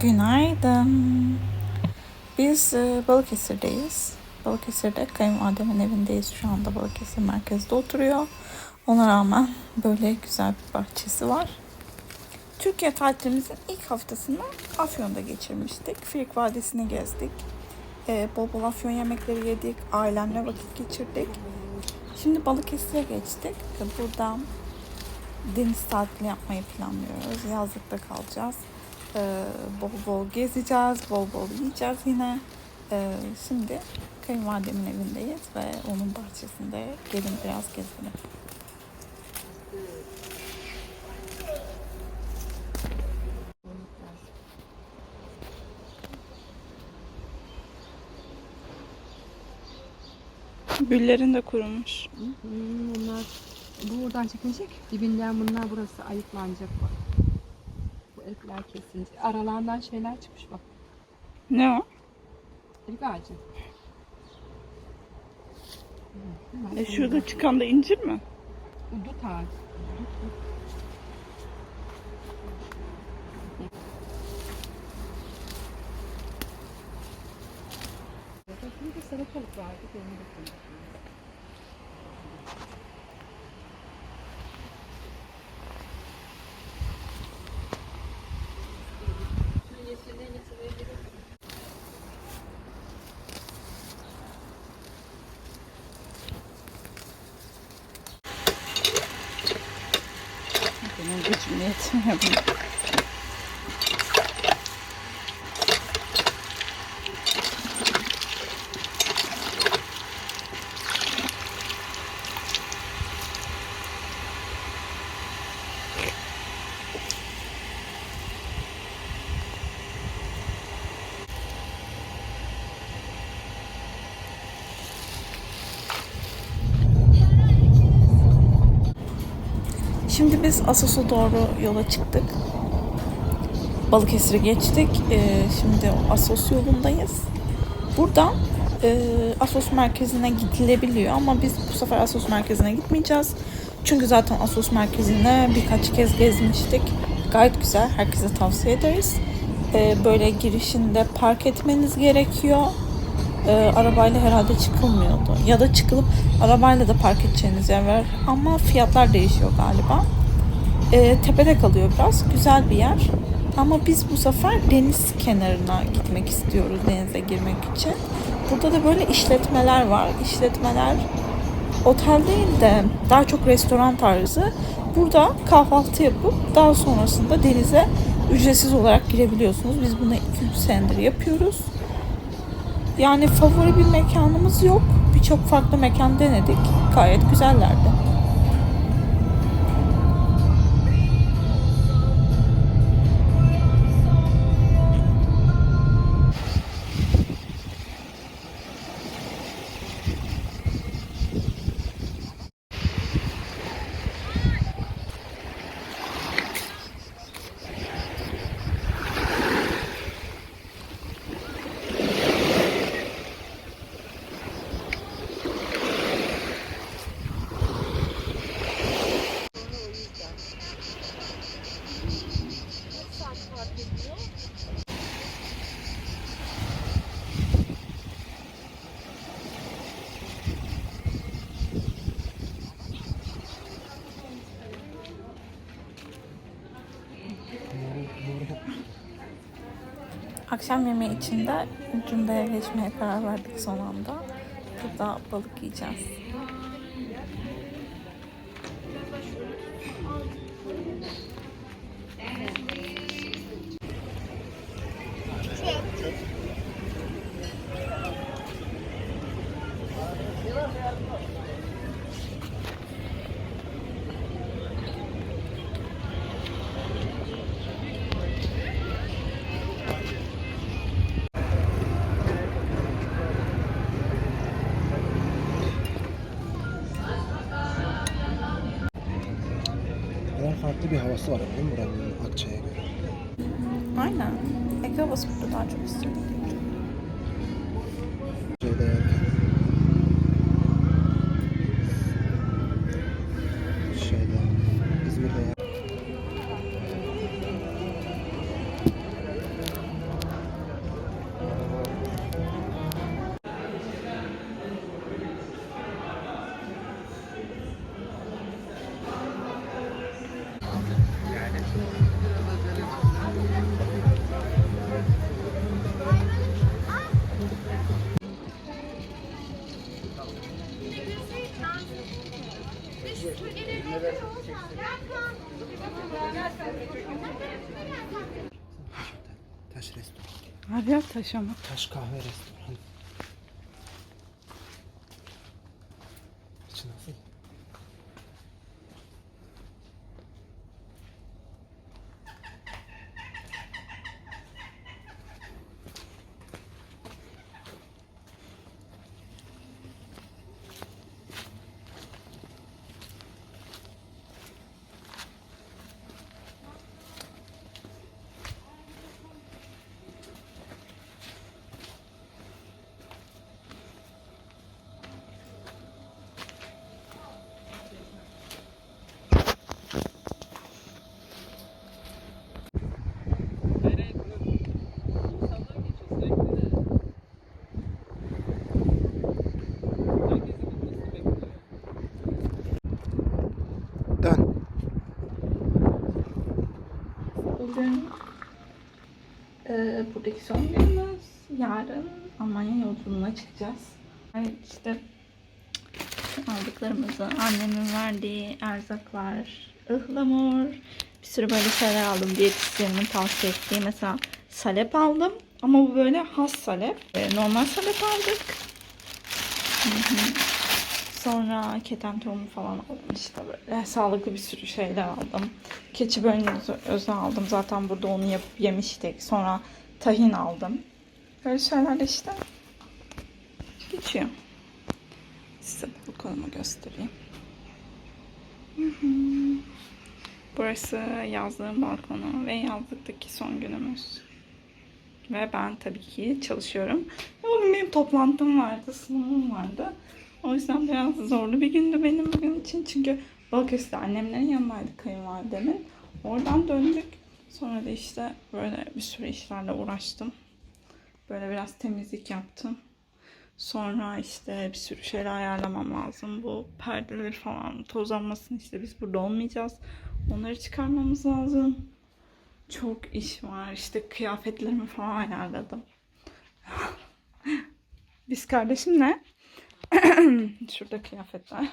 Günaydın. Biz e, Balıkesir'deyiz. Balıkesir'de kayınvalidemin evindeyiz. Şu anda Balıkesir merkezde oturuyor. Ona rağmen böyle güzel bir bahçesi var. Türkiye tatilimizin ilk haftasını Afyon'da geçirmiştik. Frik Vadisi'ni gezdik. E, bol bol Afyon yemekleri yedik. Ailemle vakit geçirdik. Şimdi Balıkesir'e geçtik. Buradan deniz tatili yapmayı planlıyoruz. Yazlıkta kalacağız. Ee, bol bol gezeceğiz, bol bol yiyeceğiz yine. Ee, şimdi kayınvalidemin evindeyiz ve onun bahçesinde gelin biraz gezelim. Güllerin de kurumuş. Hmm, bunlar bu buradan çekilecek. Dibinden bunlar burası ayıklanacak bak. Bu etler kesilecek. Aralarından şeyler çıkmış bak. Ne o? Erik ağacı. E şurada çıkan da incir mi? Dut ağacı. Bir de salatalık vardı. Onu da 没有。Biz Asos'a doğru yola çıktık. Balıkesir'i geçtik. Ee, şimdi Asos yolundayız. Buradan e, Asos merkezine gidilebiliyor ama biz bu sefer Asos merkezine gitmeyeceğiz. Çünkü zaten Asos merkezine birkaç kez gezmiştik. Gayet güzel. Herkese tavsiye ederiz. Ee, böyle girişinde park etmeniz gerekiyor. Ee, arabayla herhalde çıkılmıyordu. Ya da çıkılıp arabayla da park edeceğiniz yer var. Ama fiyatlar değişiyor galiba. Ee, tepede kalıyor biraz. Güzel bir yer. Ama biz bu sefer deniz kenarına gitmek istiyoruz denize girmek için. Burada da böyle işletmeler var. İşletmeler otel değil de daha çok restoran tarzı. Burada kahvaltı yapıp daha sonrasında denize ücretsiz olarak girebiliyorsunuz. Biz bunu 2-3 senedir yapıyoruz. Yani favori bir mekanımız yok. Birçok farklı mekan denedik. Gayet güzellerdi. Akşam yemeği için de Cunda'ya geçmeye karar verdik son anda. Burada balık yiyeceğiz. Havası var mi buranın Akçay'a göre? Aynen. Ege havası burada daha çok yerken. Şeyde. Her yer taş ama. Taş kahve restoranı. İçi nasıl? Bugün e, buradaki son günümüz. Yarın Almanya yolculuğuna çıkacağız. Yani işte aldıklarımızı, annemin verdiği erzaklar, ıhlamur, bir sürü böyle şeyler aldım. Diyetisyenimin tavsiye ettiği mesela salep aldım. Ama bu böyle has salep. E, normal salep aldık. Hı hı. Sonra keten tohumu falan aldım işte böyle. Sağlıklı bir sürü şeyler aldım. Keçi böğrünüzü özü aldım. Zaten burada onu yapıp yemiştik. Sonra tahin aldım. Böyle şeyler işte geçiyor. Size balkonumu göstereyim. Hı hı. Burası yazlığın balkonu ve yazlıktaki son günümüz. Ve ben tabii ki çalışıyorum. Bugün benim toplantım vardı, sınavım vardı. O yüzden biraz zorlu bir gündü benim bugün için. Çünkü Balıkesir'de annemlerin yanındaydı kayınvalidemin. Oradan döndük. Sonra da işte böyle bir sürü işlerle uğraştım. Böyle biraz temizlik yaptım. Sonra işte bir sürü şeyler ayarlamam lazım. Bu perdeleri falan tozlanmasın işte biz burada olmayacağız. Onları çıkarmamız lazım. Çok iş var. İşte kıyafetlerimi falan ayarladım. Biz kardeşimle Şurada kıyafetler.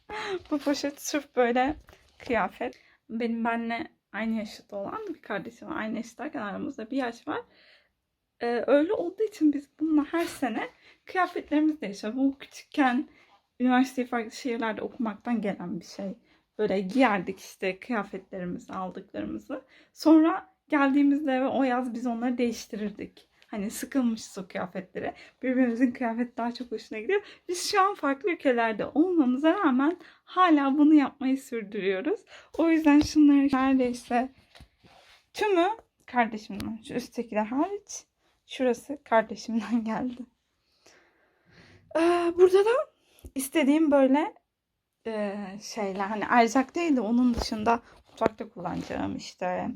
Bu poşet sırf böyle kıyafet. Benim benimle aynı yaşta olan bir kardeşim var. Aynı yaşta derken aramızda bir yaş var. Ee, öyle olduğu için biz bununla her sene kıyafetlerimiz değişiyor. Bu küçükken üniversiteyi farklı şehirlerde okumaktan gelen bir şey. Böyle giyerdik işte kıyafetlerimizi, aldıklarımızı. Sonra geldiğimizde eve o yaz biz onları değiştirirdik. Hani sıkılmışız o kıyafetlere. Birbirimizin kıyafeti daha çok hoşuna gidiyor. Biz şu an farklı ülkelerde olmamıza rağmen hala bunu yapmayı sürdürüyoruz. O yüzden şunları neredeyse tümü kardeşimden. Şu üsttekiler hariç. Şurası kardeşimden geldi. Ee, burada da istediğim böyle e, şeyler hani erzak değil de onun dışında mutfakta kullanacağım işte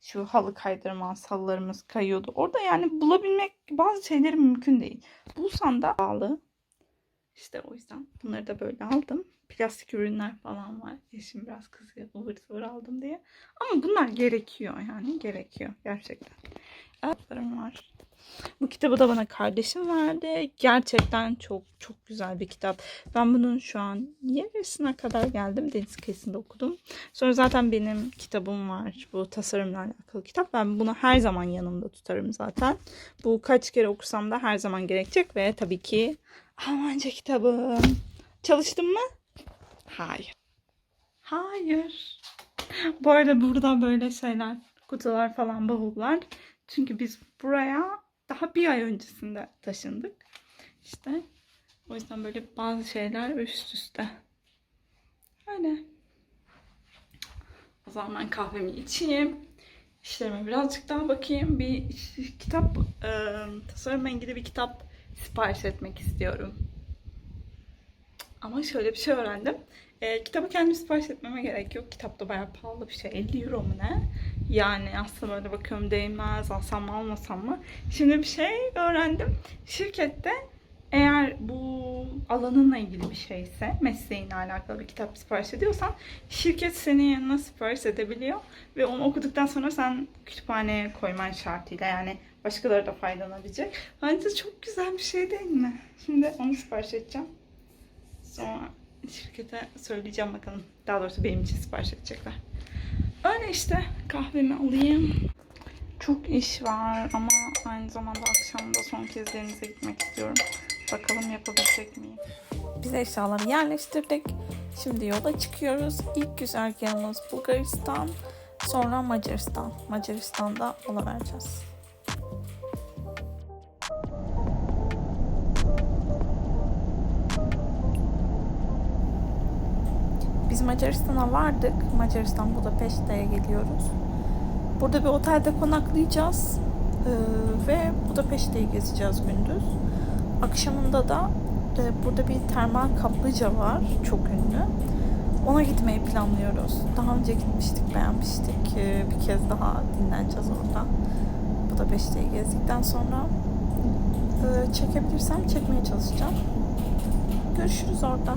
şu halı kaydırma halılarımız kayıyordu. Orada yani bulabilmek bazı şeyleri mümkün değil. Bulsam da pahalı. İşte o yüzden bunları da böyle aldım. Plastik ürünler falan var. Eşim biraz kızıyor ıvır zıvır aldım diye. Ama bunlar gerekiyor yani gerekiyor gerçekten. Kitaplarım var. Bu kitabı da bana kardeşim verdi. Gerçekten çok çok güzel bir kitap. Ben bunun şu an yarısına kadar geldim. Deniz kıyısında okudum. Sonra zaten benim kitabım var. Bu tasarımla alakalı kitap. Ben bunu her zaman yanımda tutarım zaten. Bu kaç kere okusam da her zaman gerekecek. Ve tabii ki Almanca kitabım. Çalıştın mı? Hayır. Hayır. Bu arada burada böyle şeyler, kutular falan, bavullar. Çünkü biz buraya daha bir ay öncesinde taşındık. İşte o yüzden böyle bazı şeyler üst üste. Öyle. O zaman ben kahvemi içeyim. İşlerime birazcık daha bakayım. Bir kitap, e, tasarımla ilgili bir kitap sipariş etmek istiyorum. Ama şöyle bir şey öğrendim. E, kitabı kendim sipariş etmeme gerek yok. Kitap da bayağı pahalı bir şey. 50 euro mu ne? Yani aslında böyle bakıyorum değmez. Alsam mı almasam mı? Şimdi bir şey öğrendim. Şirkette eğer bu alanınla ilgili bir şeyse, mesleğinle alakalı bir kitap sipariş ediyorsan şirket senin yanına sipariş edebiliyor ve onu okuduktan sonra sen kütüphaneye koyman şartıyla yani başkaları da faydalanabilecek. Bence çok güzel bir şey değil mi? Şimdi onu sipariş edeceğim. Sonra şirkete söyleyeceğim bakalım. Daha doğrusu benim için sipariş edecekler. Öyle işte kahvemi alayım. Çok iş var ama aynı zamanda akşam da son kez denize gitmek istiyorum. Bakalım yapabilecek miyim? Biz eşyaları yerleştirdik. Şimdi yola çıkıyoruz. İlk güzergahımız Bulgaristan, sonra Macaristan. Macaristan'da mola vereceğiz. Biz Macaristan'a vardık. Macaristan Budapeşte'ye geliyoruz. Burada bir otelde konaklayacağız. Ee, ve Budapeşte'yi gezeceğiz gündüz. Akşamında da e, burada bir termal kaplıca var. Çok ünlü. Ona gitmeyi planlıyoruz. Daha önce gitmiştik, beğenmiştik. Ee, bir kez daha dinleneceğiz orada. Budapeşte'yi gezdikten sonra e, çekebilirsem çekmeye çalışacağım. Görüşürüz orada.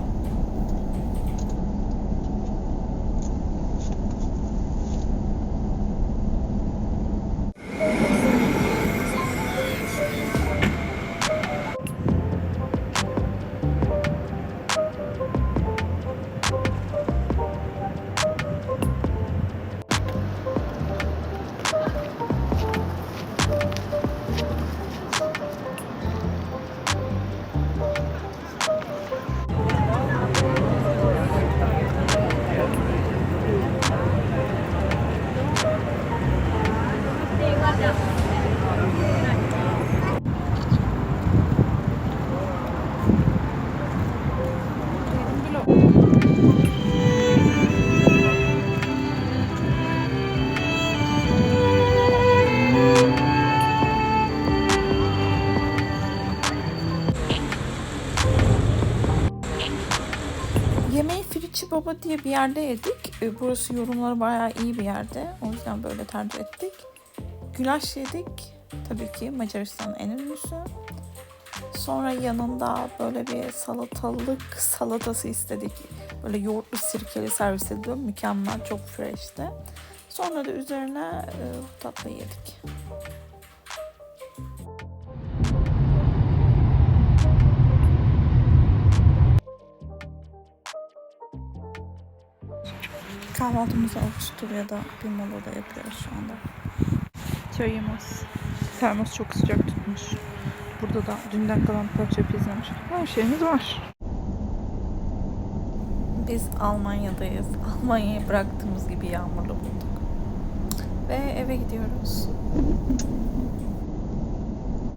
Diye bir yerde yedik. E, Burası yorumları bayağı iyi bir yerde. O yüzden böyle tercih ettik. Gülaş yedik. Tabii ki Macaristan'ın en ünlüsü. Sonra yanında böyle bir salatalık salatası istedik. Böyle yoğurtlu sirkeli servis ediliyor. Mükemmel, çok freshti. Sonra da üzerine e, bu tatlıyı yedik. Kahvaltımızı Avusturya'da bir molada yapıyoruz şu anda. Çayımız. Termos çok sıcak tutmuş. Burada da dünden kalan parça pizzamız. Her şeyimiz var. Biz Almanya'dayız. Almanya'yı bıraktığımız gibi yağmurlu bulduk. Ve eve gidiyoruz.